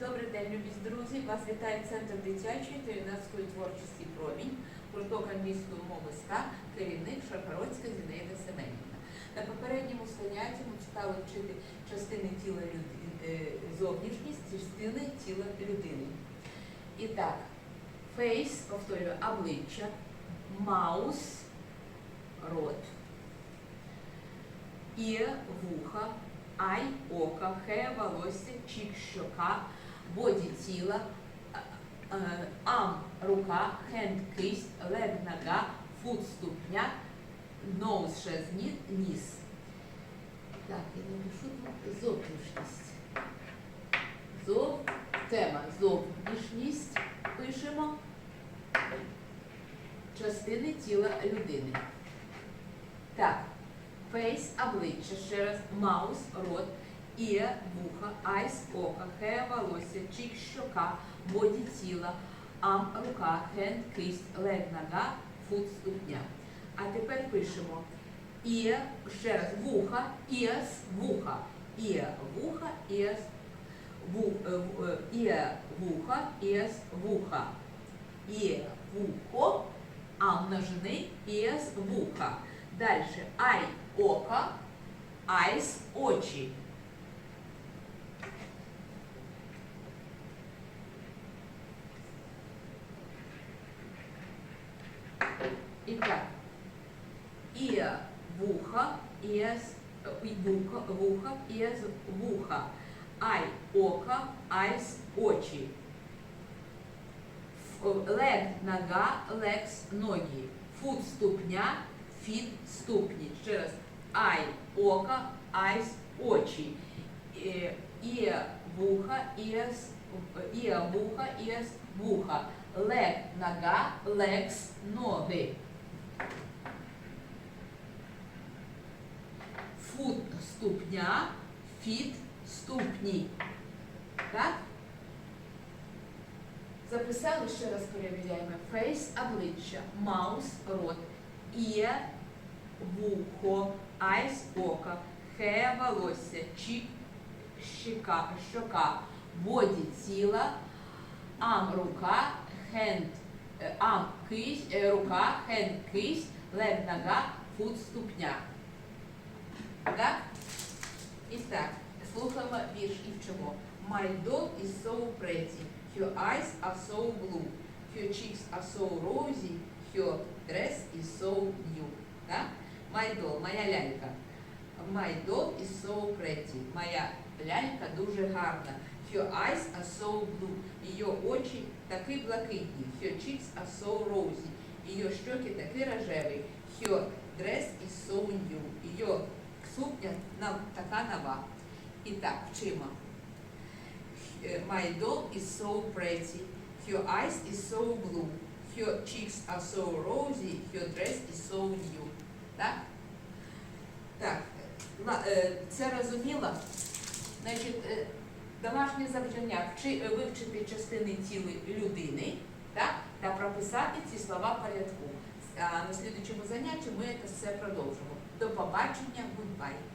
Добрий день, любі друзі! Вас вітає Центр дитячої та юнацької творчості Промінь, гурток англійської мови СКА, керівник Шаргородська Зінаїда Семенівна. На попередньому занятті ми читали вчити частини тіла людини, зовнішність, частини тіла людини. І так, фейс, повторюю, обличчя, маус, рот, Іє, вуха, ай, ока, хе, волосся, чік, щока, боді тіла, ам, рука, хенд, кисть, лег, нога, фут, ступня, ноус, шезні, ніс. Так, я напишу зовнішність. Зов, тема зовнішність пишемо. Частини тіла людини. Так. Фейс, обличчя, ще раз, маус, рот, іє, вуха, айс, ока, хе, волосся, чік, щока, боді тіла, ам, рука, хенд, кисть, лег, нога, фут, ступня. А тепер пишемо іє, ще раз, вуха, ієс, вуха, іє, вуха, е, іє, вуха, ієс, вуха, іє, вухо, а множини ієс, вуха. Дальше ай око, айс очі. І так. Іа вуха, іс вуха, іс вуха. Ай око, айс очі. Лег нога, лекс ноги. Фут ступня, фіт ступні. Ще раз. Ай ока, айс очі. Е, Іє вуха, іс іє вуха, іс вуха. Лег нога, лекс ноги. Фут ступня, фіт ступні. Так? Записали ще раз перевіряємо. Фейс обличчя, маус рот, іє вухо, айс ока, хе волосся, чік щека, щока, боді тіла, ам рука, хенд, е, ам кисть, е, рука, хенд кисть, лег нога, фут ступня. Так? І так, слухаємо вірш і вчимо. My dog is so pretty. Her eyes are so blue. Her cheeks are so rosy. Her dress is so new. Так? My dog, моя лялька. My dog is so pretty. Моя лялька дуже гарна. Her eyes are so blue. Її очі такі блакитні. Her cheeks are so rosy. Її щоки такі рожеві. Her dress is so new. Її сукня на- така нова. І так, вчимо. Е, My dog is so pretty. Her eyes is so blue. Her cheeks are so rosy. Her dress is so new. Так? Так. е, Це розуміло? Значить, е, домашнє завдання е, вивчити частини тіла людини так? та прописати ці слова в порядку. А на слідчому занятті ми це все продовжимо. До побачення, goodbye.